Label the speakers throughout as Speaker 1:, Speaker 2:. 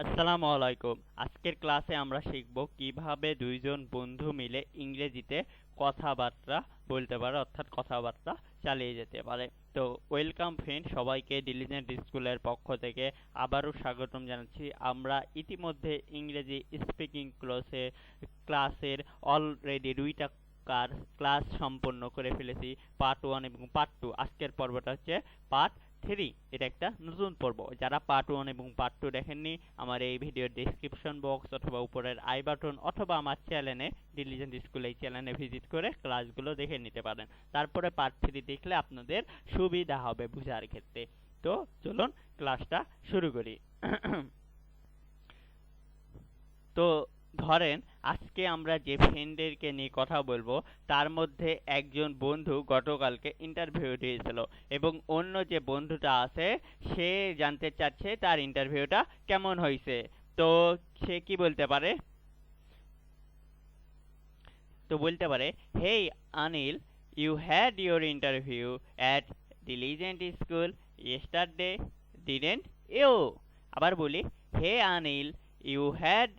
Speaker 1: আসসালামু আলাইকুম। আজকের ক্লাসে আমরা শিখব কীভাবে দুইজন বন্ধু মিলে ইংরেজিতে কথাবার্তা বলতে পারে, অর্থাৎ কথাবার্তা চালিয়ে যেতে পারে। তো ওয়েলকাম ফ্রেন্ড, সবাইকে ডিলিজেন্ট স্কুলের পক্ষ থেকে আবারও স্বাগতম জানাচ্ছি। আমরা ইতিমধ্যে ইংরেজি স্পিকিং ক্লাসে, ক্লাসের অলরেডি দুইটা কার, ক্লাস সম্পন্ন করে ফেলেছি পার্ট ওয়ান এবং পার্ট টু আজকের পর্বটা হচ্ছে পার্ট থ্রি এটা একটা নতুন পর্ব। যারা পার্ট ওয়ান এবং পার্ট টু দেখেননি, আমার এই ভিডিওর ডিসক্রিপশন বক্স অথবা উপরের আই বাটন অথবা আমার চ্যানেলে ডিলিজেন্ট স্কুল এই চ্যানেলে ভিজিট করে ক্লাসগুলো দেখে নিতে পারেন। তারপরে পার্ট থ্রি দেখলে আপনাদের সুবিধা হবে বোঝার ক্ষেত্রে। তো চলুন ক্লাসটা শুরু করি। তো ধরেন, আজকে আমরা যে ফ্রেন্ডদেরকে নিয়ে কথা বলব, তার মধ্যে একজন বন্ধু গতকালকে ইন্টারভিউ দিয়েছিল এবং অন্য যে বন্ধুটা আছে, সে জানতে চাচ্ছে তার ইন্টারভিউটা কেমন হয়েছে। তো সে কি বলতে পারে? তো বলতে পারে, hey Anil you had your interview at diligent school yesterday didn't you আবার বলি, hey Anil you had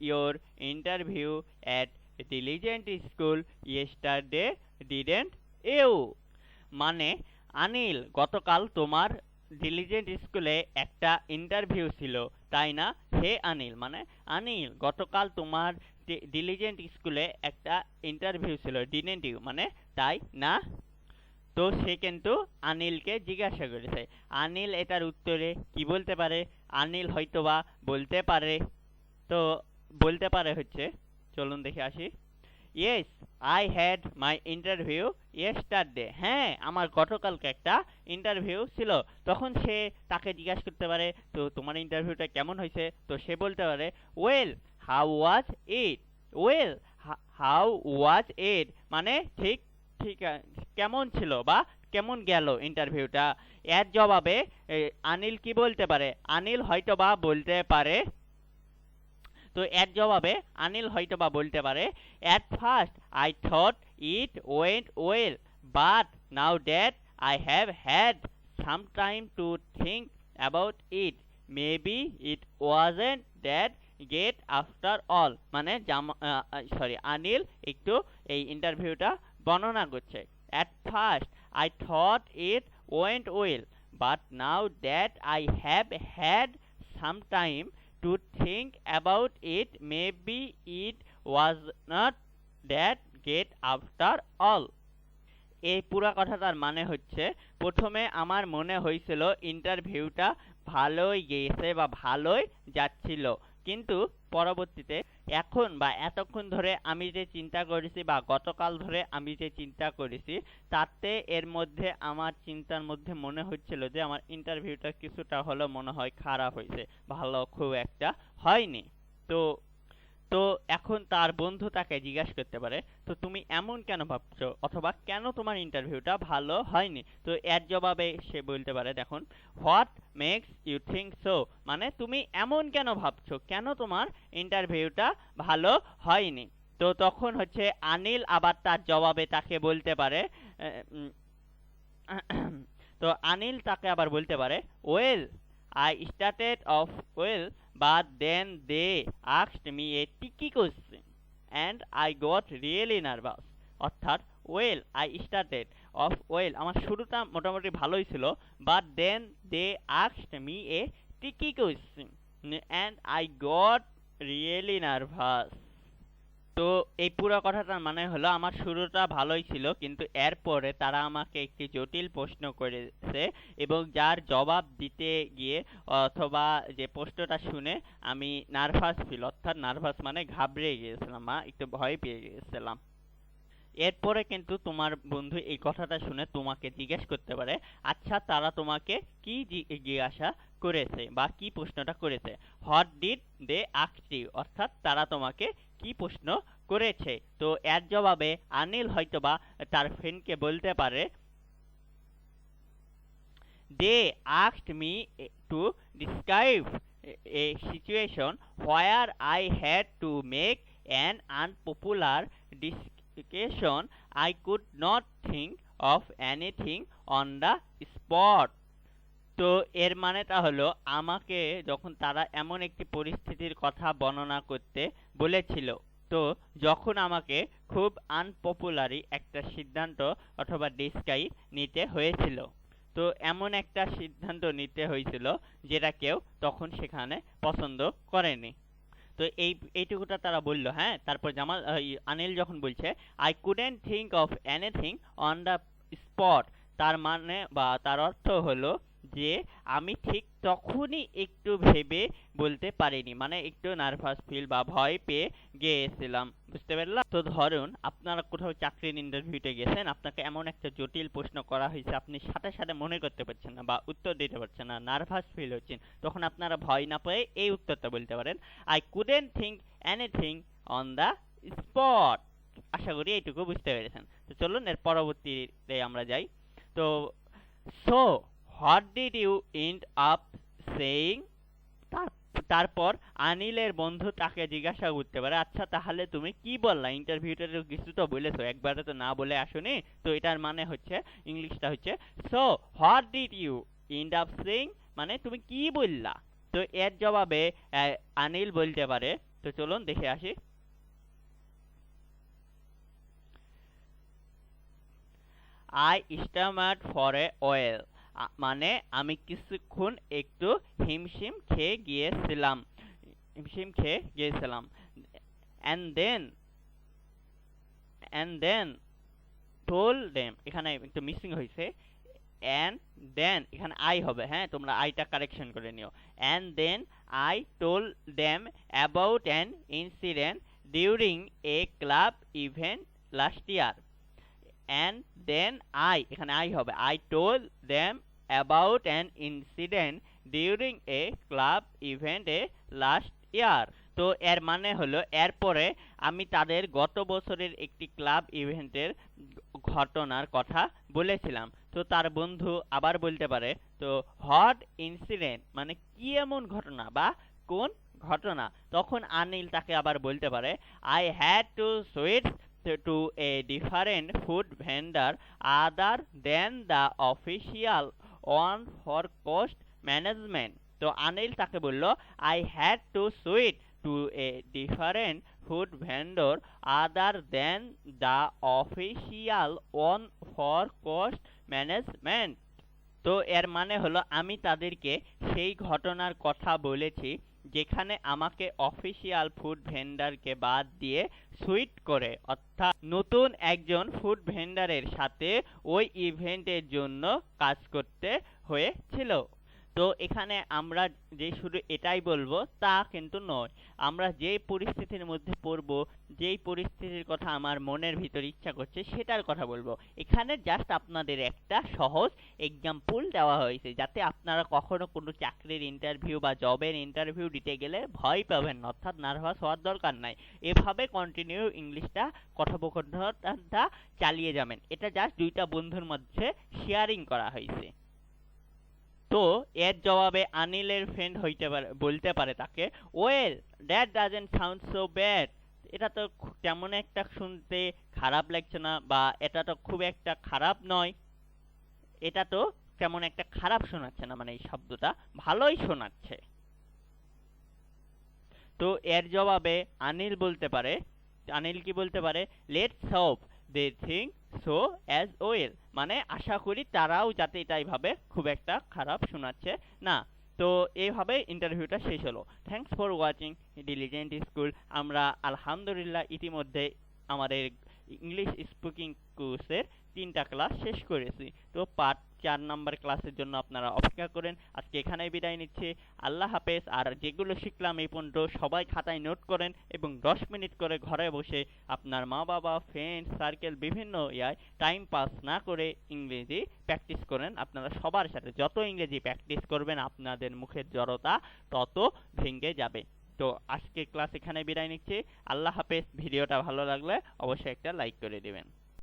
Speaker 1: your interview at diligent school yesterday didn't you? মানে আনিল, গতকাল তোমার ডিলিজেন্ট স্কুলে একটা ইন্টারভিউ ছিল, তাই না? হে আনিল মানে আনিল, গতকাল তোমার ডিলিজেন্ট স্কুলে একটা ইন্টারভিউ ছিল ডিডেন্ট ইউ মানে তাই না? তো সে কিন্তু আনিলকে জিজ্ঞাসা করেছে। আনিল এটার উত্তরে কি বলতে পারে? আনিল হয়তোবা বলতে পারে। তো বলতে পারে হচ্ছে, চলুন দেখে আসি। Yes I had my interview yesterday হ্যাঁ আমার গতকালকে একটা ইন্টারভিউ ছিল। তখন সে তাকে জিজ্ঞাসা করতে পারে, তো তোমার ইন্টারভিউটা কেমন হয়েছে? তো সে বলতে পারে well how was it well how was it মানে ঠিক ঠিক, কেমন ছিল বা কেমন গেল ইন্টারভিউটা এর জবাবে আনিল কি বলতে পারে? আনিল হয়তো বা বলতে পারে তো এর জবাবে অনিল হয়তো বা বলতে পারে at first I thought it went well but now that I have had some time to think about it maybe it wasn't that great after all মানে সরি অনিল একটু এই ইন্টারভিউটা বর্ণনা করছে। At first I thought it went well but now that I have had some time to think about it, maybe it was not that great after all. এই পুরো কথাটার মানে হচ্ছে, প্রথমে আমার মনে হয়েছিল ইন্টারভিউটা ভালোই গিয়েছে বা ভালোই যাচ্ছিল। কিন্তু পরবর্তীতে এখন বা এতক্ষণ ধরে আমি যে চিন্তা করেছি বা গতকাল ধরে আমি যে চিন্তা করেছি, তাতে এর মধ্যে আমার চিন্তার মধ্যে মনে হচ্ছিল যে আমার ইন্টারভিউটা কিছুটা হলেও মনে হয় খারাপ হয়েছে, ভালো খুব একটা হয়নি। তো তো এখন তার বন্ধু তাকে জিজ্ঞাসা করতে পারে, তো তুমি এমন কেন ভাবছ? অথবা কেন তোমার ইন্টারভিউটা ভালো হয়নি? তো এর জবাবে সে বলতে পারে, দেখুন what makes you think so মানে তুমি এমন কেন ভাবছ? কেন তোমার ইন্টারভিউটা ভালো হয়নি? তো তখন হচ্ছে আনিল আবার তার জবাবে তাকে বলতে পারে তো আনিল তাকে আবার বলতে পারে well I started off well but then they asked me a tricky question, and I got really nervous. অর্থাৎ well I started off well আমার শুরুটা মোটামুটি ভালোই ছিল but then they asked me a tricky question and I got really nervous তো এই পুরো কথাটার মানে হলো, আমার শুরুটা ভালোই ছিল, কিন্তু এরপরে তারা আমাকে একটি জটিল প্রশ্ন করেছে, এবং যার জবাব দিতে গিয়ে অথবা যে প্রশ্নটা শুনে আমি নার্ভাস ফিল অর্থাৎ নার্ভাস মানে ঘাবড়ে গিয়েছিলাম বা একটু ভয় পেয়ে গিয়েছিলাম। এরপরে কিন্তু তোমার বন্ধু এই কথাটা শুনে তোমাকে জিজ্ঞেস করতে পারে আচ্ছা তারা তোমাকে কি জিজ্ঞাসা করেছে বা কি প্রশ্নটা করেছে? হোয়াট ডিড দে আস্ক অর্থাৎ তারা তোমাকে কি প্রশ্ন করেছে? তো এর জবাবে আনিল হয়তোবা তার ফ্রেন্ডকে বলতে পারে they asked me to describe a situation where I had to make an unpopular decision I could not think of anything on the spot তো এর মানেটা হলো আমাকে যখন তারা এমন একটি পরিস্থিতির কথা বর্ণনা করতে বলেছিল, তো যখন আমাকে খুব আনপপুলারি একটা সিদ্ধান্ত অথবা ডিসকাই নিতে হয়েছিল। তো এমন একটা সিদ্ধান্ত নিতে হয়েছিল যেটা কেউ তখন সেখানে পছন্দ করেনি। তো এই, এইটুকুটা তারা বলল হ্যাঁ? তারপর জামাল আনিল যখন বলছে I couldn't think of anything on the spot তার মানে বা তার অর্থ হলো যে আমি ঠিক তখনই একটু ভেবে বলতে পারিনি। মানে একটু নার্ভাস ফিল বা ভয় পেয়ে গিয়েছিলাম। বুঝতে পারলাম? তো ধরুন, আপনারা কোথাও চাকরির ইন্টারভিউতে গেছেন, আপনাকে এমন একটা জটিল প্রশ্ন করা হয়েছে, আপনি সাথে সাথে মনে করতে পারছেন না বা উত্তর দিতে পারছেন না নার্ভাস ফিল হচ্ছেন, তখন আপনারা ভয় না পেয়ে এই উত্তরটা বলতে পারেন I couldn't think anything on the spot আশা করি এইটুকু বুঝতে পেরেছেন। তো চলুন, এর পরবর্তীতে আমরা যাই। তো so what did you end up saying তারপর আনিলের বন্ধু তাকে জিজ্ঞাসা করতে পারে আচ্ছা তাহলে তুমি কি বললা? ইন্টারভিউতে তো কিছু তো বলেছ, একবারে তো না বলে আসোনি? তো এটার মানে হচ্ছে, ইংলিশটা হচ্ছে so what did you end up saying মানে তুমি কি বললা? তো এর জবাবে আনিল বলতে পারে, তো চলুন দেখে আসি। I stammered for a well মানে আমি কিছুক্ষণ একটু হিমশিম খেয়ে গিয়েছিলাম। হিমশিম খেয়ে গিয়েছিলাম। And then and then told them এখানে একটু মিসিং হয়েছে। অ্যান্ড দেন এখানে আই হবে হ্যাঁ তোমরা আইটা কারেকশন করে নিও। And then I told them about an incident during a club event last year and then I এখানে আই হবে। I told them about an incident during a club event a last year তো এর মানে হলো, এরপরে আমি তাদের গত বছরের একটি ক্লাব ইভেন্টের ঘটনার কথা বলেছিলাম। তো তার বন্ধু আবার বলতে পারে, তো হট ইনসিডেন্ট মানে কি এমন ঘটনা বা কোন ঘটনা? তখন আনিল তাকে আবার বলতে পারে আই হ্যাড টু সুইটস to a different food vendor other than the official one for cost management তো আনিল তাকে বলল I had to switch to a different food vendor other than the official one for cost management তো এর মানে হলো, আমি তাদেরকে সেই ঘটনার কথা বলেছি যেখানে আমাকে অফিসিয়াল ফুড ভেন্ডারকে বাদ দিয়ে সুইট করে, অর্থাৎ নতুন একজন ফুড ভেন্ডারের সাথে ওই ইভেন্টের জন্য কাজ করতে হয়েছিল। তো এখানে আমরা যে শুধু এটাই বলব, তা কিন্তু নয়। আমরা যে পরিস্থিতির মধ্যে পড়ব, যেই পরিস্থিতির কথা আমার মনের ভিতর ইচ্ছা করছে, সেটার কথা বলব। এখানে জাস্ট আপনাদের একটা সহজ এক্সাম্পল দেওয়া হয়েছে, যাতে আপনারা কখনো কোনো চাকরির ইন্টারভিউ বা জবের ইন্টারভিউ দিতে গেলে ভয় পাবেন, অর্থাৎ নার্ভাস হওয়ার দরকার নাই। এভাবে কন্টিনিউ ইংলিশটা, কথোপকথনটা চালিয়ে যাবেন। এটা জাস্ট দুইটা বন্ধুর মধ্যে শেয়ারিং করা হয়েছে। তো এর জবাবে আনিলের ফ্রেন্ড হইতে পারে, বলতে পারে তাকে well that doesn't sound so bad এটা তো তেমন একটা শুনতে খারাপ লাগছে না বা এটা তো খুব একটা খারাপ নয়। এটা তো তেমন একটা খারাপ শোনাচ্ছে না মানে এই শব্দটা ভালোই শোনাচ্ছে। তো এর জবাবে আনিল বলতে পারে, আনিল কি বলতে পারে? Let's hope they think so as well মানে আশা করি তারাও যাতে এটা এইভাবে খুব একটা খারাপ শোনাচ্ছে না। তো এইভাবে ইন্টারভিউটা শেষ হলো। Thanks for watching diligent school আমরা আলহামদুলিল্লাহ ইতিমধ্যে আমাদের ইংলিশ স্পিকিং কোর্সের তিনটা ক্লাস শেষ করেছি। তো পার্ট চার নাম্বার ক্লাসের জন্য আপনারা অপেক্ষা করেন। আজকে এখানেই বিদায় নিচ্ছি। আল্লাহ হাফেজ। আর যেগুলো শিখলাম এই পর্যন্ত সবাই খাতায় নোট করেন এবং দশ মিনিট করে ঘরে বসে আপনার মা বাবা ফ্রেন্ড সার্কেল বিভিন্ন ইয়ায় টাইম পাস না করে ইংরেজি প্র্যাকটিস করেন। আপনারা সবার সাথে যত ইংরেজি প্র্যাকটিস করবেন আপনাদের মুখের জড়তা তত ভেঙে যাবে। তো আজকে ক্লাস এখানে বিদায় নিচ্ছি। আল্লাহ হাফেজ। ভিডিওটা ভালো লাগলে অবশ্যই একটা লাইক করে দিবেন।